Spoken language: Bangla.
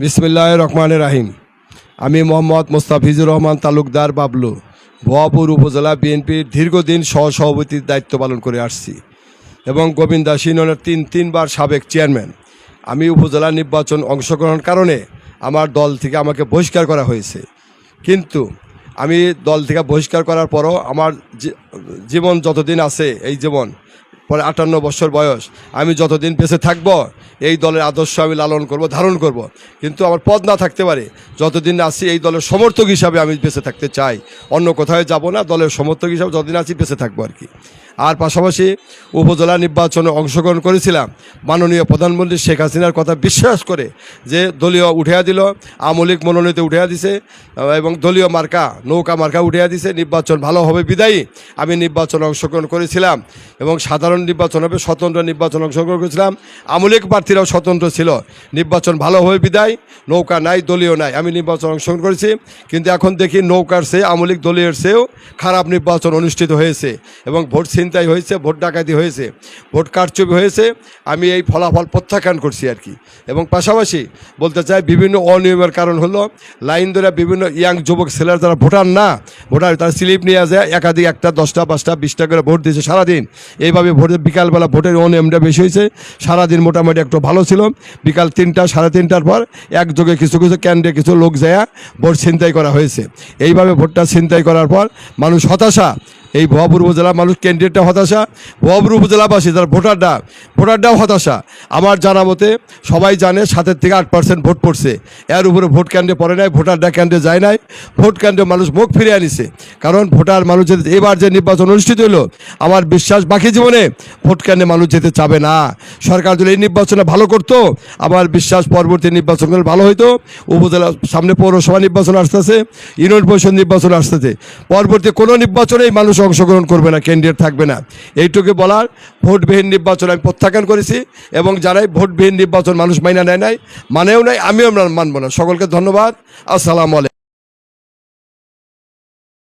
বিসমিল্লাহ রহমান রাহিম। আমি মোহাম্মদ মোস্তাফিজুর রহমান তালুকদার বাবলু, ভুয়াপুর উপজেলা বিএনপির দীর্ঘদিন সহসভাপতির দায়িত্ব পালন করে আসছি এবং গোবিন্দা সিননের তিন তিনবার সাবেক চেয়ারম্যান। আমি উপজেলা নির্বাচন অংশগ্রহণ কারণে আমার দল থেকে আমাকে বহিষ্কার করা হয়েছে। কিন্তু আমি দল থেকে বহিষ্কার করার পরও আমার জীবন যতদিন আছে, এই জীবন পরে আটান্ন বছর বয়স, আমি যতদিন বেঁচে থাকব, এই দলের আদর্শ আমি লালন করব, ধারণ করব। কিন্তু আমার পদ না থাকতে পারে, যতদিন আছি এই দলের সমর্থক হিসাবে আমি বেঁচে থাকতে চাই। অন্য কোথায় যাব না, দলের সমর্থক হিসাবে যতদিন আছি বেঁচে থাকব আর কি। আর পাশাপাশি উপজেলা নির্বাচনে অংশগ্রহণ করেছিলাম। মাননীয় প্রধানমন্ত্রী শেখ হাসিনার কথা বিশ্বাস করে যে দলীয় উঠিয়া দিল আমলিক মনোনীত উঠিয়া দিছে, এবং দলীয় মার্কা, নৌকা মার্কা উঠিয়া দিছে, নির্বাচন ভালো হবে, বিদায়ী। আমি নির্বাচনে অংশগ্রহণ করেছিলাম এবং সাধারণ নির্বাচন হবে, স্বতন্ত্র নির্বাচন অংশগ্রহণ করেছিলাম। আমলিক প্রার্থীরাও স্বতন্ত্র ছিল। নির্বাচন ভালো হবে, বিদায়। নৌকা নাই, দলীয় নাই, আমি নির্বাচন অংশগ্রহণ করেছি। কিন্তু এখন দেখি নৌকার চেয়ে আমলিক দলীয়ের সেও খারাপ নির্বাচন অনুষ্ঠিত হয়েছে এবং ভোট ছিনতাই হয়েছে, ভোট ডাকাতি হয়েছে, ভোট কারচুপি হয়েছে, আমি এই ফলাফল প্রত্যাখ্যান করছি আর কি। এবং পাশাপাশি বলতে চাই, বিভিন্ন অনিয়মের কারণ হলো, লাইন ধরে বিভিন্ন ইয়াং যুবক ছেলেরা যারা ভোটার না, ভোটার তারা স্লিপ নিয়ে যায়, একাধিক একটা, দশটা, পাঁচটা, বিশটা করে ভোট দিয়েছে সারাদিন। এইভাবে ভোটের বিকালবেলা ভোটের অনিয়মটা বেশি হয়েছে, সারাদিন মোটামুটি একটু ভালো ছিল। বিকাল তিনটা, সাড়ে তিনটার পর একযোগে কিছু কিছু ক্যান্ডে কিছু লোক যায়, ভোট ছিনতাই করা হয়েছে। এইভাবে ভোটটা ছিনতাই করার পর মানুষ হতাশা এই ভুয়াপুর উপজেলার মানুষ ক্যান্ডিডেটটা হতাশা। ভুয়াপুর উপজেলাবাসী, যারা ভোটারটা ভোটারটাও হতাশা। আমার জানা মতে সবাই জানে সাতের থেকে আট পার্সেন্ট ভোট পড়ছে। এর উপরে ভোট কেন্দ্রে পড়ে নাই ভোটারটা কেন্দ্রে যায় নাই। ভোট কেন্দ্রে মানুষ মুখ ফিরে আনিছে। কারণ ভোটার মানুষ যেতে, এবার যে নির্বাচন অনুষ্ঠিত হলো, আমার বিশ্বাস বাকি জীবনে ভোট কেন্দ্রে মানুষ যেতে চাবে না। সরকার যদি এই নির্বাচনে ভালো করতো, আমার বিশ্বাস পরবর্তী নির্বাচনগুলো ভালো হইতো। উপজেলা সামনে পৌরসভা নির্বাচন আসতেছে, ইউনিয়ন পরিষদ নির্বাচন আসতেছে। পরবর্তী কোনো নির্বাচনেই মানুষ অংশগ্রহণ করবে না ক্যান্ডিডেট থাকবে না। এইটুকু বলার, ভোটবিহীন নির্বাচন আমি প্রত্যাখ্যান করেছি এবং যারাই ভোটবিহীন নির্বাচন মানুষ মাইনা নেয় নাই, মানেও নাই, আমিও মানব না। সকলকে ধন্যবাদ। আসসালামু আলাইকুম।